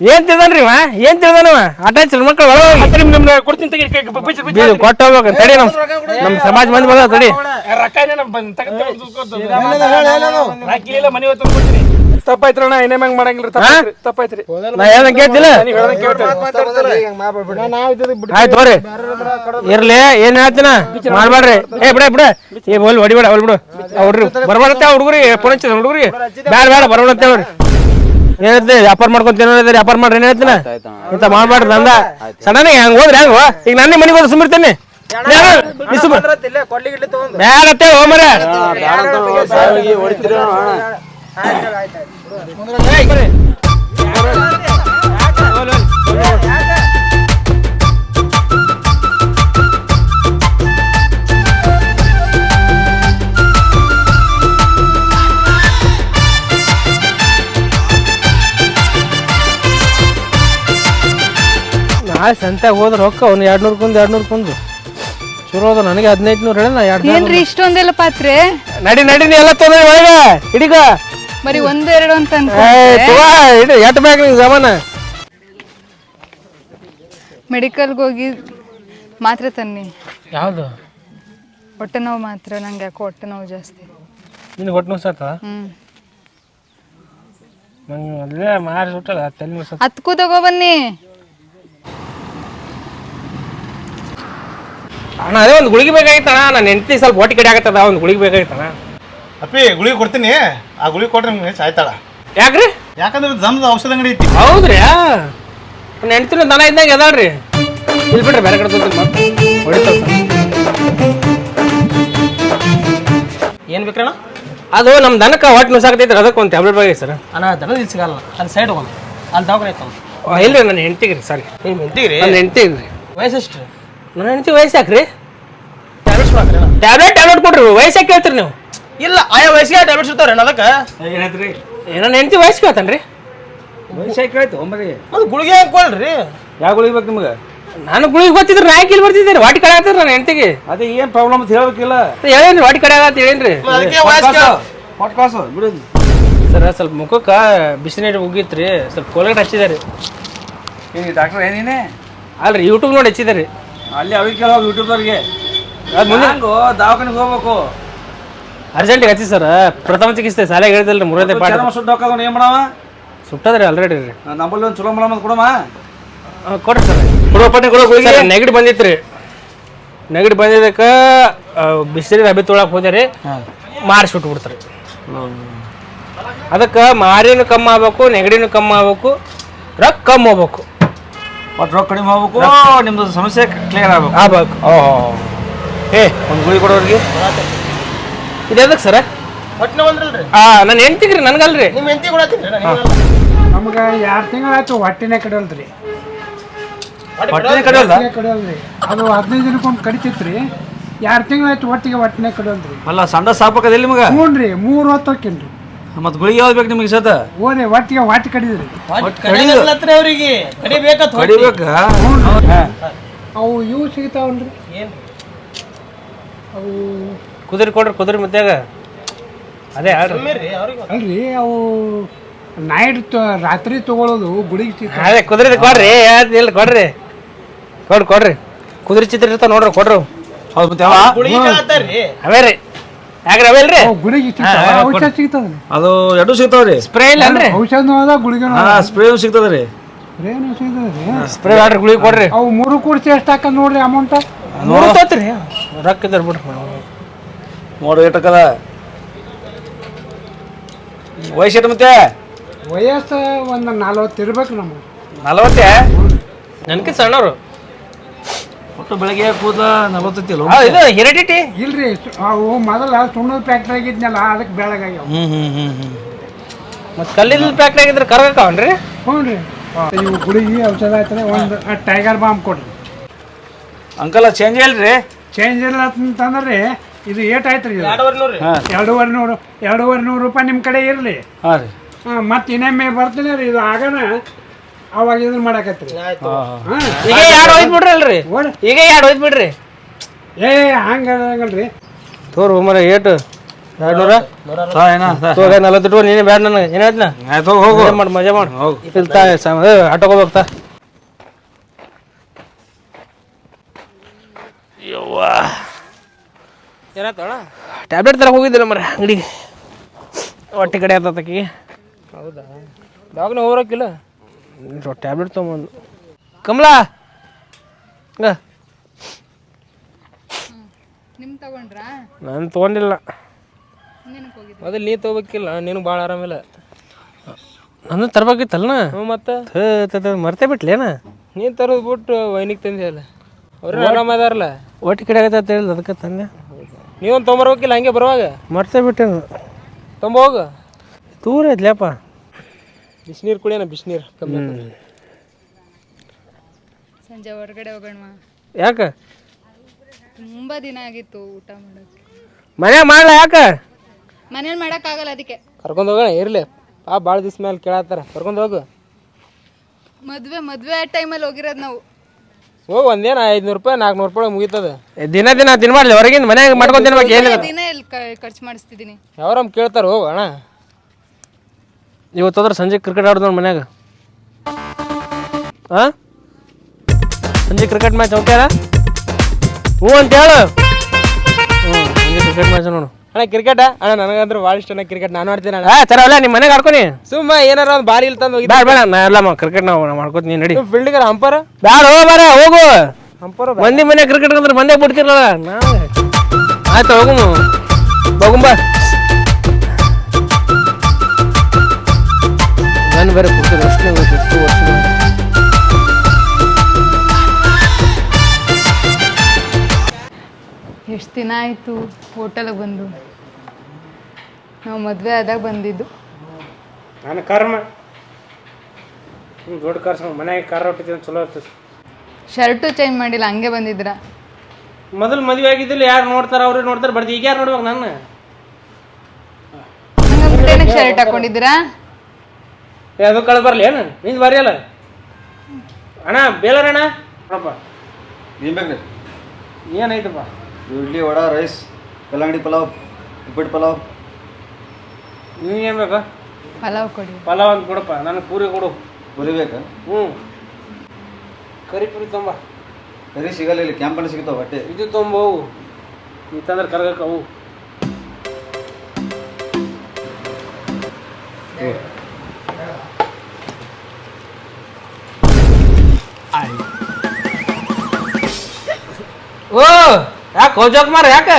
[SPEAKER 1] ಏನ್ ತಿಳ್ದನ್ರಿ ಇವ? ಏನ್ ತಿಳ್ದನವ ಅಟ್ಯಾಚ್ ಮಕ್ಕಳು ಒಳಗೆ ಹೋಗಿ.
[SPEAKER 4] ನಿಮ್ ನಿಮ್ಗೆ ಕೊಡ್ತೀನಿ ತೆಗಿ ಕೈ- ಬ- ಬಿಚ್ಚು- ಬಿಚ್ಚು.
[SPEAKER 1] ಬೀಳು ಕೊಟ್ಟು ಹೋಗ್ಬೇಕು ತಡಿ ನಮ್ ನಮ್ ಸಮಾಜ ಮಂದಿ ಬಂದ ತಡಿ.
[SPEAKER 4] ರೊಕ್ಕ ಬಂದ್ ತಗೊಂಡ್ ಮನೆ ಕೊಡ್ತೀನಿ ಹಂಗ್ ಮಾಡಂಗಿಲ್ಲ ತಪ್ಪಾಯ್ತ್ರಿ ತಪ್ಪಾಯ್ತ್ರಿ
[SPEAKER 1] ನಾ ಹೇಳ್ದಂಗ್ ಕೇಳ್ತಿಲ್ಲ?
[SPEAKER 4] ನೀವ್ ಹೇಳ್ದಂಗ್ ಕೇಳ್ತೇವೆ
[SPEAKER 1] ಆಯ್ತು ಇರ್ಲಿ ಏನ್ ಹೇಳ್ತೀನ? ಮಾಡ್ಬೇಡ್ರಿ ಏ ಬಿಡ ಬಿಡ. ಏ ಹೋಲ್ ಹೊಡಿಬೇಡ ಹೋಲ್ ಬಿಡು ಹುಡ್ರಿ ಬರ್ಬಾರತ್ತೆ ಹುಡುಗರಿ ಪುನಚ್ ಹುಡುಗರಿ ಬ್ಯಾಡ ಬೇಡ ಬರ್ಬೇಡತ್ತೆ ಅವ್ರಿ. ಏನೈತಿ ವ್ಯಾಪಾರ ಮಾಡ್ಕೊಂತೀನಿ ವ್ಯಾಪಾರ ಮಾಡ್ರಿ ಏನ್ ಹೇಳ್ತೀನ? ಇಂತ ಮಾಡ್ಬೇಡ್ರಿ ನಂದ ಸಡನ್ ಹೆಂಗ್ ಹೋದ್ರಿ ಹೆಂಗ್ ಈಗ ನನ್ನ ಮನೆಗೆ ಹೋದ್ರೆ ಸುಮ್ಮಿರ್ತೇನೆ ಬ್ಯಾಡತ್ತೆ ಹೋಮರ
[SPEAKER 3] ಹೊಡಿತೀರಿ
[SPEAKER 1] ನಾಳೆ ಸಂತ್ಯಾಗ ಹೋದ್ರೆ ರೊಕ್ಕ ಅವ್ನು ಎರಡ್ ನೂರು ಕುಂದು ಎರಡ್ ನೂರು ಕುಂದು. ಚಲೋ ಅದ ನನಗೆ ಹದಿನೈದು ನೂರು ಹೇಳ ನಾ ಎರಡು
[SPEAKER 2] ಏನ್ರಿ ಇಷ್ಟೊಂದೆಲ್ಲ ಪಾತ್ರೆ?
[SPEAKER 1] ನಡಿ ನಡಿ ನೀ ಎಲ್ಲ ತೊಂದ್ರೆ ಒಳಗೆ ಹಿಡಿಗ.
[SPEAKER 2] ಬರೀ ಒಂದು ಎರಡು ಅಂತ
[SPEAKER 1] ಹಿಡಿ ಎಟ್ ಬೇಕು ನಿಂಗೆ ಸಾಮಾನ?
[SPEAKER 2] ಮೆಡಿಕಲ್ಗೆ ಹೋಗಿ ಮಾತ್ರೆ ತನ್ನಿ.
[SPEAKER 1] ಯಾವುದು?
[SPEAKER 2] ಹೊಟ್ಟೆ ನೋವು ಮಾತ್ರ ನಂಗೆ ಯಾಕೋ ಹೊಟ್ಟೆ ನೋವು ಜಾಸ್ತಿ.
[SPEAKER 1] ನಿನ್ನ ಹೊಟ್ಟೆ ನುಸಾತ
[SPEAKER 2] ಹ್ಮ್.
[SPEAKER 1] ನಂಗೆ ಅಲ್ಲೇ ಮಾರಿ ಸುಟ್ಟಲ್ಲ ತಲೆ ನುಸಾತ
[SPEAKER 2] ಹತ್ಕೂ ತಗೋ ಬನ್ನಿ.
[SPEAKER 1] ಅಣ್ಣ ಅದೇ ಒಂದು ಗುಳಿಗೆ ಬೇಕಾಗಿತ್ತಣ್ಣ. ನನ್ನ ಹೆಂಡತಿ ಸ್ವಲ್ಪ ಹೊಟ್ಟೆ ಕಡೆ ಆಗತ್ತದ ಒಂದು ಗುಳಿಗೆ ಬೇಕಾಗಿತ್ತಣ್ಣ.
[SPEAKER 7] ಅಪ್ಪಿ ಗುಳಿಗೆ ಕೊಡ್ತೀನಿ. ಆ ಗುಳಿಗೆ ಕೊಟ್ರೆ ನಿಮ್ಗೆ ಸಾಯ್ತಾಳ
[SPEAKER 1] ಯಾಕ್ರಿ?
[SPEAKER 7] ಯಾಕಂದ್ರೆ ದನದ ಔಷಧ ಅಂಗಡಿ ಐತಿ.
[SPEAKER 1] ಹೌದ್ರಿ ನನ್ನ ಹೆಂಡತಿನ ದನ ಇದ್ದಂಗೆ ಅದಾಳ್ರಿ. ಇಲ್ಲಿ ಬಿಡ್ರಿ ಬೇರೆ ಕಡೆ ತೋತೀನಿ ಮತ್ತೆ. ಹೊಡಿತಾವ ಏನು ಬೇಕ್ರಣ್ಣ ಅದು ನಮ್ಮ ದನಕ್ಕೆ ಹೊಟ್ಟೆ ನುಸಾಕತೈತ್ರಿ ಅದಕ್ಕೆ ಒಂದು ಟ್ಯಾಬ್ಲೆಟ್ ಬಗ್ಗೆ ಸರ್.
[SPEAKER 3] ಅಣ್ಣ ದನದ ಇಲ್ಲಿ ಸಿಗಲ್ಲ. ಅಲ್ಲಿ ಸೈಡ್ ಹೋಗೋಣ. ಅಲ್ಲಿ ದವಾಖಾನೆ ಇಲ್ಲ
[SPEAKER 1] ಇಲ್ರಿ ನನ್ನ ಹೆಂಡ್ತಿಗೆ ರೀ ಸಾರಿ.
[SPEAKER 3] ನಿಮ್ಮ ಹೆಂಡತಿಗ್ರಿ?
[SPEAKER 1] ನನ್ನ ಹೆಂಡ್ತಿಗೆ ರೀ
[SPEAKER 3] ವಯಸ್ಸೆಷ್ಟು
[SPEAKER 1] ನನ್ನ ಹೆಂಡ್ತಿ ವಯಸ್ಸು ಯಾಕ್ರಿ?
[SPEAKER 3] ಟ್ಯಾಬ್ಲೆಟ್ಸ್
[SPEAKER 1] ಟ್ಯಾಬ್ಲೆಟ್ ಟ್ಯಾಬ್ಲೆಟ್ ಕೊಡ್ರಿ ವಯಸ್ಸು ಯಾಕೆ ಕೇಳ್ತೀರಿ ನೀವು?
[SPEAKER 3] ಇಲ್ಲ ಆಯಾ ವಯಸ್ಸಿಗೆ ಟ್ಯಾಬ್ಲೆಟ್ಸ್ ಇರ್ತಾವ್ರಿ ಅದಕ್ಕೆ.
[SPEAKER 4] ಏನೈತ್ರಿ
[SPEAKER 1] ಏ, ನನ್ನ ಹೆಂಡ್ತಿ ವಯಸ್ಸು ಕೇಳ್ತಾನ್ರಿ.
[SPEAKER 4] ವಯಸ್ಸು ಕೇಳ್ತು ಒಂಬರಿ
[SPEAKER 3] ಅದು ಗುಳಿಗೆ ಹಾಕೊಳ್ರಿ
[SPEAKER 4] ಯಾವ ಗುಳಿಗೆ ಬೇಕು ನಿಮ್ಗೆ?
[SPEAKER 1] ನಾನು ಗುಳಿಗೆ ಗೊತ್ತಿದ್ರೆ ನಾ ಯಾಕೆ ಇಲ್ಲಿ ಬರ್ತಿದ್ದೀರಿ ವಾಟಿ ಕಡೆ ಆಗ್ತದ್ರಿ ನನ್ನ ಹೆಂಡ್ತಿಗೆ.
[SPEAKER 4] ಅದೇ ಏನು ಪ್ರಾಬ್ಲಮ್ ಅಂತ ಹೇಳ್ಬೇಕಿಲ್ಲ.
[SPEAKER 1] ಹೇಳೇನ್ರಿ ವಾಟಿ ಕಡೆ ಆಗತ್ತೆ ಹೇಳೇನ್ರಿ?
[SPEAKER 4] ಹೊಟ್ಟು ಕಾಸು ಬಿಡೋದು
[SPEAKER 1] ಸರ್ ಸ್ವಲ್ಪ ಮುಖಕ್ಕೆ ಬಿಸಿನೀರು ಉಗಿತ್ರಿ ಸ್ವಲ್ಪ ಕೋಲ್ಗೇಟ್ ಹಚ್ಚಿದಾರೆ
[SPEAKER 4] ಡಾಕ್ಟ್ರ್ ಡಾಕ್ಟರ್ ಏನೇನೆ
[SPEAKER 1] ಅಲ್ರಿ ಯೂಟ್ಯೂಬ್ ನೋಡಿ ಹಚ್ಚಿದಾರೆ
[SPEAKER 4] ಅಲ್ಲಿ ಅವ್ರಿಗೆ ಕೇಳೋ ಯೂಟ್ಯೂಬ್ದವ್ರಿಗೆ. ಅದು ಮುಂದೆ ದವಾಖಾನಿಗೆ ಹೋಗ್ಬೇಕು.
[SPEAKER 1] ಅರ್ಜೆಂಟಿಗೆ ಹಚ್ಚಿ ಸರ್ ಪ್ರಥಮ ಚಿಕಿತ್ಸೆ ಶಾಲೆಗೆ ಹೇಳಿದಲ್ರಿ ಮೂರನೇ ಪಾಠ.
[SPEAKER 4] ಚರ್ಮ ಸುಟ್ಟು ಹಾಕೋದು ಏನು ಮಾಡವ?
[SPEAKER 1] ಸುಟ್ಟದ್ರಿ ಆಲ್ರೆಡಿ ರೀ.
[SPEAKER 4] ನಮ್ಮಲ್ಲಿ ಒಂದು ಚಲೋ ಮಲಮ್ ಕೊಡಮ್ಮ.
[SPEAKER 1] ಆ, ಕೊಡ್ರಿ ಸರ್.
[SPEAKER 4] ಕೊಡೋಪಟ್ಟೆ ಪಟ್ಟಿ ಕೊಡೋ ಗುಳಿಗೆ.
[SPEAKER 1] ಸರ್ ನೆಗಡಿ ರೀ ನೆಗಡಿ ಬಂದಿದ್ದಕ್ಕೆ ಬಿಸಿರಿ ಹಬ್ಬಿ ತೊಳಕ್ಕೆ ರೀ. ಮಾರಿ ಸುಟ್ಟು ಬಿಡ್ತಾರೆ ಅದಕ್ಕೆ ಮಾರಿನೂ ಕಮ್ಮಿ ಆಗ್ಬೇಕು ನೆಗಡಿನೂ ಕಮ್ಮಿ ಆಗ್ಬೇಕು ರೊಕ್ಕ ಕಮ್ಮಿ ಹೋಗ್ಬೇಕು
[SPEAKER 4] ಒಟ್ಟು ರೊಕ್ಕ ಕಡಿಮೆ ಆಗ್ಬೇಕು. ನಿಮ್ದು ಸಮಸ್ಯೆ ಕ್ಲಿಯರ್ ಆಗ್ಬೇಕು.
[SPEAKER 1] ಆಗ್ಬೇಕು.
[SPEAKER 4] ಓಹೋ ಏ ಒಂದು ಗುಳಿ ಕೊಡೋರಿಗೆ
[SPEAKER 1] ಇದಕ್ಕೆ ಸರ?
[SPEAKER 3] ಹೊಟ್ಟೆ ಬಂದ್ರಲ್ರಿ
[SPEAKER 1] ಆ ನನ್ನ ಹೆಂಡ್ತಿಗ್ರಿ ನನಗಲ್ರಿ.
[SPEAKER 3] ನಿಮ್ಮ ಹೆಂಡತಿ ಕೊಡತ್ತೀನಿ
[SPEAKER 8] ನಮ್ಗೆ ಎರಡು ತಿಂಗಳಾಯ್ತು ಹೊಟ್ಟೆನೇ ಕಡಿಯಲ್ರಿ
[SPEAKER 4] ಹೊಟ್ಟೆನೇ ಕಡೆ ಅಲ್ಲ
[SPEAKER 8] ಹೊಟ್ಟೆ ಕಡಿಯಲ್ರಿ ಅದು ಹದಿನೈದು ದಿನಕ್ಕೊಮ್ಮೆ ಕಡಿತೈತ್ರಿ. ಎರಡು ತಿಂಗಳಾಯ್ತು ಹೊಟ್ಟಿಗೆ ಹೊಟ್ಟೆನೇ ಕಡಿಯಲ್ರಿ
[SPEAKER 4] ಅಲ್ಲ ಸಂಡ ಸಾಪಕ್ಕದಿಲ್ಲ ನಿಮಗೆ
[SPEAKER 8] ಹ್ಞೂ ರೀ ಮೂರು ಹೊತ್ತು ಹೋಕ್ಕೇನ್ರಿ
[SPEAKER 4] ಮತ್ತೆ ಗುಳಿಗೆ ಯಾವ್ದು ಬೇಕು ನಿಮಗೆ ಸತ
[SPEAKER 8] ಓದಿ ಒಟ್ಟಿಗೆ ಹೊಟ್ಟೆ ಕಡಿದ್ರಿ?
[SPEAKER 3] ಕಡಿಯಲ್ಲತ್ರಿ ಅವ್ರಿಗೆ.
[SPEAKER 4] ಕಡಿಬೇಕ?
[SPEAKER 8] ಅವು ಇವು ಸಿಗ್ತಾವಲ್ರಿ.
[SPEAKER 3] ಏನ್
[SPEAKER 8] ಅವು
[SPEAKER 1] ಕುದುರೆ ಕೊಡ್ರಿ ಕುದುರೆ ಮುದ್ದಾಗ ಅದೇ
[SPEAKER 3] ಅವ್ರಿಗೆ.
[SPEAKER 8] ಅಲ್ರಿ ಅವು ನೈಟ್ ರಾತ್ರಿ ತಗೊಳ್ಳೋದು ಗುಳಿಗೆ ಸಿಗ್ತಾವ.
[SPEAKER 1] ಅದೇ ಕುದುರೆ ಕೊಡ್ರಿ. ಇಲ್ಲ ಕೊಡ್ರಿ. ಕೊಡ್ರಿ ಕೊಡ್ರಿ. ಕುದುರೆ ಚಿತ್ರ ಇರ್ತಾವ ನೋಡ್ರಿ ಕೊಡ್ರಿ. ಅವು.
[SPEAKER 4] ಹೌದು ಮತ್ತೆ
[SPEAKER 1] ಅವೇ ರೀ. ಯಾಕ್ರಿ ಅವೇ ಇಲ್ರಿ?
[SPEAKER 8] ಅವು ಗುಳಿಗೆ ಔಷಧ ಸಿಗ್ತದ್ರಿ
[SPEAKER 4] ಅದು ಎರಡು ಸಿಗ್ತಾವ್ರಿ.
[SPEAKER 1] ಸ್ಪ್ರೇ ಇಲ್ಲ ಅನ್ರಿ
[SPEAKER 8] ಔಷಧನೂ ಅದ ಗುಳಿಗೆನೂ
[SPEAKER 4] ಹಾ ಸ್ಪ್ರೇ ಸಿಗ್ತದ್ರಿ.
[SPEAKER 8] ಏನು ಸಿಗ್ತದ್ರಿ
[SPEAKER 1] ಸ್ಪ್ರೇ ಮಾಡ್ರಿ ಗುಳಿಗೆ ಕೊಡ್ರಿ.
[SPEAKER 8] ಅವು ಮೂರು ಕೂಡಿಸಿ ಎಷ್ಟು ಹಾಕದ್ ನೋಡ್ರಿ ಅಮೌಂಟ್
[SPEAKER 1] ಮೂರು ತೋತ್ರಿ ರೊಕ್ಕ ಇದ್ದಾರ ಬಿಡ್ರಿ
[SPEAKER 4] ನೋಡು ಏಟಕ್ಕದ ವಯಸ್ಸು ಮತ್ತೆ?
[SPEAKER 8] ವಯಸ್ಸು ಒಂದು ನಲ್ವತ್ತು ಇರ್ಬೇಕು ನಮ್ಗೆ.
[SPEAKER 4] ನಲವತ್ತೇ?
[SPEAKER 1] ನನ್ಕಿ ಸಣ್ಣವ್ರು.
[SPEAKER 4] ಒಟ್ಟು ಬೆಳಗ್ಗೆ ಕೂದ ನಲವತ್ತೈತಿಲ್ಲ
[SPEAKER 1] ಇದು ಹೆರಿಡಿಟಿ
[SPEAKER 8] ಇಲ್ರಿ ಸು- ಅವು ಮೊದಲ ಸುಣ್ಣದ ಫ್ಯಾಕ್ಟ್ರಿ ಆಗಿದ್ನಲ್ಲ ಅದಕ್ಕೆ ಬೆಳಗಾಗ್ಯಾವ.
[SPEAKER 4] ಹ್ಞೂ ಹ್ಞೂ ಹ್ಞೂ ಹ್ಞೂ
[SPEAKER 1] ಮತ್ತು ಕಲ್ಲಿನ ಫ್ಯಾಕ್ಟ್ರಿ ಆಗಿದ್ರೆ ಕರ್ಗಕ್ಕವನ್ರಿ
[SPEAKER 8] ಹ್ಞೂ ರೀ ಇವು ಗುಳಿಗೆ ಔಷಧ ಆಯ್ತದೆ ಒಂದು ಟೈಗರ್ ಬಾಂಬ್ ಕೊಡ್ರಿ.
[SPEAKER 4] ಅಂಕಲ್ ಚೇಂಜ್ ಇಲ್ರಿ?
[SPEAKER 8] ಚೇಂಜ್ ಇಲ್ಲ ಅಂತಂದ್ರೆ ಇದು ಏಟ್ ಆಯ್ತು ರೀ
[SPEAKER 3] ಎರಡೂವರೆ ನೂರು ರೀ
[SPEAKER 8] ಎರಡೂವರೆ ನೂರು ಎರಡೂವರೆ ನೂರು ರೂಪಾಯಿ ನಿಮ್ಮ ಕಡೆ ಇರಲಿ.
[SPEAKER 4] ಹಾಂ ರೀ.
[SPEAKER 8] ಹಾಂ ಮತ್ತೆ ಇನ್ನೊಮ್ಮೆ ಬರ್ತೀನಿ ರೀ ಇದು ಆಗನ. ಅವಾಗ ಇದನ್ನ ಮಾಡಕತ್ರಿ
[SPEAKER 3] ಆಯ್ತು.
[SPEAKER 1] ಈಗ ಎರಡು ಹೋಯ್ತು ಬಿಡ್ರಿ ಅಲ್ರಿ
[SPEAKER 8] ಓಡಿ.
[SPEAKER 1] ಈಗ ಎರಡು ಹೋಯ್ತು ಬಿಡ್ರಿ
[SPEAKER 8] ಏ ಹಂಗೆ ಹಂಗಲ್ರಿ
[SPEAKER 1] ತೋರು ಮರ ಏಟು. ಎರಡು ನೂರ
[SPEAKER 4] ಸಾ ಏನ? ಸಾ.
[SPEAKER 1] ತೋಗ ನಲವತ್ತು ಇಟ್ಕೊ ನೀನೇ ಬ್ಯಾಡ ನನಗೆ. ಏನ್ ಹೇಳ್ತಿನ?
[SPEAKER 4] ಆಯ್ತು ಹೋಗು ಹೋಗು.
[SPEAKER 1] ಮಾಡಿ ಮಜಾ ಮಾಡಿ.
[SPEAKER 4] ಹೋಗು.
[SPEAKER 1] ಇಲ್ಲಿ ತಾ ಆಟೋಗೆ ಹೋಗ್ತಾ. ಏನಾಯ್ತಣ್ಣ ಟ್ಯಾಬ್ಲೆಟ್ ತರ ಹೋಗಿದ್ದಿಲ್ಲ ಮರ ಅಂಗಡಿಗೆ. ಹೊಟ್ಟೆ ಕಡೆ ಆತಕಿಗೆ ಹೌದಾ? ದವಾಖಾನೆ ಹೋಗ್ರಕ್ಕಿಲ್ಲ ಟ್ಯಾಬ್ಲೆಟ್ ತೊಗೊಂಬಂದು. ಕಮಲಾ! ಹಂಗ.
[SPEAKER 2] ನಿಮ್ ತಗೊಂಡ್ರಾ?
[SPEAKER 1] ನಾನು ತೊಗೊಂಡಿಲ್ಲ.
[SPEAKER 2] ನಿನಗೆ
[SPEAKER 3] ಮೊದಲು ನೀ ತಗೋಬೇಕಿಲ್ಲ ನೀನು ಭಾಳ ಆರಾಮಿಲ್ಲ
[SPEAKER 1] ನಾನು ತರಬೇಕಿತ್ತಲ್ಲ
[SPEAKER 3] ಹ್ಞೂ ಮತ್ತೆ?
[SPEAKER 1] ಮರ್ತೇ ಬಿಟ್ಲೇನ?
[SPEAKER 3] ನೀನು ತರೋದು ಬಿಟ್ಟು ವೈನಿಗೆ ತಂದೆ ಅಲ್ಲ ಅವ್ರೇನು ಆರಾಮ ಅದಾರಲ್ಲ
[SPEAKER 1] ಹೊಟ್ಟೆ ಕಡೆ ಆಗತ್ತೆ ಅಂತ ಹೇಳಿದ್ ಅದಕ್ಕೆ ತಂದೆ.
[SPEAKER 3] ನೀವೊಂದು ತೊಗೊಂಬರ್ಬೇಕಿಲ್ಲ ಹಂಗೆ ಬರುವಾಗ?
[SPEAKER 1] ಮರ್ತೇ ಬಿಟ್ಟೆ
[SPEAKER 3] ತೊಂಬ ಹೋಗು.
[SPEAKER 1] ದೂರ ಐತ್ಲೇಪ್ಪ
[SPEAKER 3] ಬಿಸಿನೀರು ಕುಡಿಯೋಣ ಬಿಸಿನೀರು ಕಮ್ಮಿ.
[SPEAKER 2] ಸಂಜೆ ಹೊರಗಡೆ ಹೋಗೋಣ
[SPEAKER 1] ಯಾಕೆ?
[SPEAKER 2] ತುಂಬಾ ದಿನ ಆಗಿತ್ತು ಊಟ ಮಾಡೋಕ್ಕೆ.
[SPEAKER 1] ಮನೆ ಮಾಡ್ಲ ಯಾಕೆ?
[SPEAKER 2] ಮನೇಲಿ ಮಾಡಕ್ಕಾಗಲ್ಲ ಅದಕ್ಕೆ.
[SPEAKER 3] ಕರ್ಕೊಂಡು ಹೋಗೋಣ ಇರಲಿ. ಆ ಭಾಳ ದಿವಸ ಮೇಲೆ ಕೇಳತ್ತಾರ. ಕರ್ಕೊಂಡು ಹೋಗು.
[SPEAKER 2] ಮದ್ವೆ ಮದ್ವೆ ಆ ಟೈಮಲ್ಲಿ ಹೋಗಿರೋದು ನಾವು.
[SPEAKER 3] ಹೋಗು ಒಂದೇನು ಐದುನೂರು ರೂಪಾಯಿ ನಾಲ್ಕುನೂರು ರೂಪಾಯಿ ಮುಗೀತದೆ.
[SPEAKER 1] ದಿನ ದಿನ ತಿನ್ಬಾರ್ಲಿ ಹೊರಗಿಂದ ಮನ್ಯಾಗ ಮಾಡ್ಕೊಂಡು ತಿನ್ಬೇಕು ಏನಿಲ್ಲ.
[SPEAKER 2] ದಿನ ಎಲ್ಲಿ ಖರ್ಚು ಮಾಡಿಸ್ತಿದ್ದೀನಿ.
[SPEAKER 3] ಯಾವ್ರಮ್ಮ ಕೇಳ್ತಾರೆ ಹೋಗು ಅಣ್ಣ
[SPEAKER 1] ಇವತ್ತು ಹೋದ್ರೆ ಸಂಜೆ ಕ್ರಿಕೆಟ್ ಆಡೋದು ನೋಡಿ ಮನ್ಯಾಗ. ಹಾಂ ಸಂಜೆ ಕ್ರಿಕೆಟ್ ಮ್ಯಾಚ್ ಓಕೆನಾ ಹ್ಞೂ ಅಂತ ಹೇಳು. ಹ್ಞೂ ಸಂಜೆ ಕ್ರಿಕೆಟ್ ಮ್ಯಾಚ್ ನೋಡು.
[SPEAKER 3] ಅಣ್ಣ ಕ್ರಿಕೆಟ್ ಅಣ್ಣ ನನಗಂದ್ರೆ ಭಾಳ ಇಷ್ಟ ಕ್ರಿಕೆಟ್ ನಾನು ಆಡ್ತೀನಿ ಅಣ್ಣ.
[SPEAKER 1] ಆ ಚಲೋ ಅಲ್ಲ ನಿಮ್ಮ ಮನೆಗೆ ಆಡ್ಕೊನಿ
[SPEAKER 3] ಸುಮ್ಮ ಏನಾರ ಒಂದು ಬಾರಿ ಇಲ್ಲಿ ತಂದು ಹೋಗಿ.
[SPEAKER 1] ಬೇಡ ಬೇಡ ನಾ ಎಲ್ಲ ಕ್ರಿಕೆಟ್ ನಾವು ಮಾಡ್ಕೊತೀನಿ ನೀನು ನಡಿ.
[SPEAKER 3] ಫೀಲ್ಡಿಗರ ಅಂಪರ
[SPEAKER 1] ಬೇಡ ಹೋಗ ಬಾರ ಹೋಗು.
[SPEAKER 3] ಅಂಪರ
[SPEAKER 1] ಬಂದಿ ಮನೆ ಕ್ರಿಕೆಟ್ ಅಂದ್ರೆ ಮನೆಗೆ ಬಿಡ್ತಿರಲ್ಲ ನಾವು. ಆಯ್ತು ಹೋಗು ಹೋಗುಂಬ ನಾನು ಬೇರೆ ಕೊಡ್ತೀನಿ ಅಷ್ಟೇ ಎಷ್ಟು ವರ್ಷ
[SPEAKER 2] ಎಷ್ಟು ದಿನ ಆಯಿತು ಹೋಟೆಲಿಗೆ ಬಂದು? ನಾವು ಮದುವೆ ಆದಾಗ ಬಂದಿದ್ದು.
[SPEAKER 1] ನಾನು ಕರ್ಮ. ದೊಡ್ಡ ಕಾರ್ಸ ಮನೆಗೆ ಕಾರ್ ಹೊಟ್ಟಿದ್ದೀನಿ ಚಲೋ ಇರ್ತದೆ.
[SPEAKER 2] ಶರ್ಟು ಚೇಂಜ್ ಮಾಡಿಲ್ಲ ಹಂಗೆ ಬಂದಿದ್ರ
[SPEAKER 1] ಮೊದಲು ಮದುವೆ ಆಗಿದ್ದಿಲ್ಲ ಯಾರು ನೋಡ್ತಾರೆ ಅವ್ರಿಗೆ ನೋಡ್ತಾರೆ ಬರ್ದು ಈಗ ಯಾರು ನೋಡ್ಬೇಕು
[SPEAKER 2] ನಾನು ಶರ್ಟ್ ಹಾಕೊಂಡಿದ್ದೀರಾ?
[SPEAKER 1] ಅದು ಕಳೆದು ಬರಲಿ ಏನು? ನಿಂದು ಬರೆಯಲ್ಲ ಅಣ್ಣ ಬೇಲರ ಅಣ್ಣ? ನೋಡಪ್ಪ.
[SPEAKER 6] ಏನ್ ಬೇಕ್ರಿ.
[SPEAKER 1] ಏನೈತಪ್ಪ
[SPEAKER 6] ಇಡ್ಲಿ ವಡ ರೈಸ್ ಕಲ್ಲಂಗಡಿ ಪಲಾವ್ ಉಪ್ಪಿಟ್ಟು ಪಲಾವ್.
[SPEAKER 1] ನಿಮ್ಗೆ ಏನು ಬೇಕಾ?
[SPEAKER 2] ಪಲಾವ್ ಕೊಡಿ.
[SPEAKER 1] ಪಲಾವ್ ಅಂತ ಕೊಡಪ್ಪ. ನನಗೆ ಪೂರಿ ಕೊಡು.
[SPEAKER 6] ಪೂರಿ ಬೇಕಾ?
[SPEAKER 1] ಹ್ಞೂ. ಕರಿ ಪುರಿ ತೊಂಬ.
[SPEAKER 6] ಕರಿ ಸಿಗಲ್ಲ ಇಲ್ಲಿ ಕ್ಯಾಂಪಲ್ಲಿ ಸಿಗ್ತಾವ ಬಟ್ಟೆ.
[SPEAKER 1] ಇದು ತೊಂಬವು ಹೋಗು ನೀ ತಂದ್ರೆ ಕರ್ಗಕ್ಕೆ ಅವು. ಓ ಯಾಕೆ ಹೋಜಕ್ ಮಾರ ಯಾಕೆ?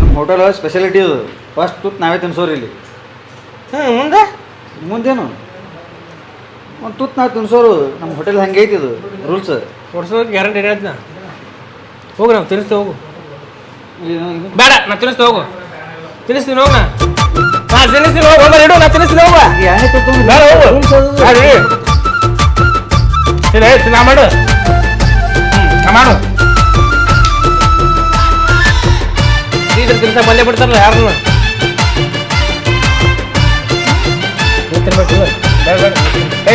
[SPEAKER 6] ನಮ್ಮ ಹೋಟೆಲ್ ಸ್ಪೆಷಾಲಿಟಿ ಅದು ಫಸ್ಟ್ ತುತ್ತು ನಾವೇ ತಿನ್ಸೋರಿ ಇಲ್ಲಿ.
[SPEAKER 1] ಹ್ಞೂ ಮುಂದೆ?
[SPEAKER 6] ಮುಂದೇನು? ಒಂದು ತುತ್ತು ನಾವು ತಿನ್ಸೋರು. ನಮ್ಮ ಹೋಟೆಲ್ ಹಂಗೈತಿ ಇದು ರೂಲ್ಸ್
[SPEAKER 1] ಕೊಡ್ಸೋ ಗ್ಯಾರಂಟಿ ಹೇಳ್ತೀನಿ ಹೋಗು ನಾವು ತಿನ್ನಿಸ್ತೇವೆ ಹೋಗು. ಬೇಡ ನಾ ತಿನ್ನಿಸ್ತೇವೆ ಹೋಗು. ತಿನ್ನಿಸ್ತೀನಿ ಹೋಗ ನಾ ತಿನ್ನಿಸ್ತೀನಿ ಹೋಗು. ಹೋಗ ಇಡು ನಾ ತಿನ್ನಿಸ್ತೀನಿ ಹೋಗ. ಬೇಡ ಹೋಗು. ಬೇಡ ಏ, ನಾ ಮಾಡು. ಹ್ಞೂ ನಾ ಮಾಡು. ಇದ್ರ ತಿನ್ಸಕ್ಕೆ ಬಂದೇ ಬಿಡ್ತಾರಲ್ಲ ಯಾರನ್ನ? ಬೇಡ ಬೇಡ ಏ.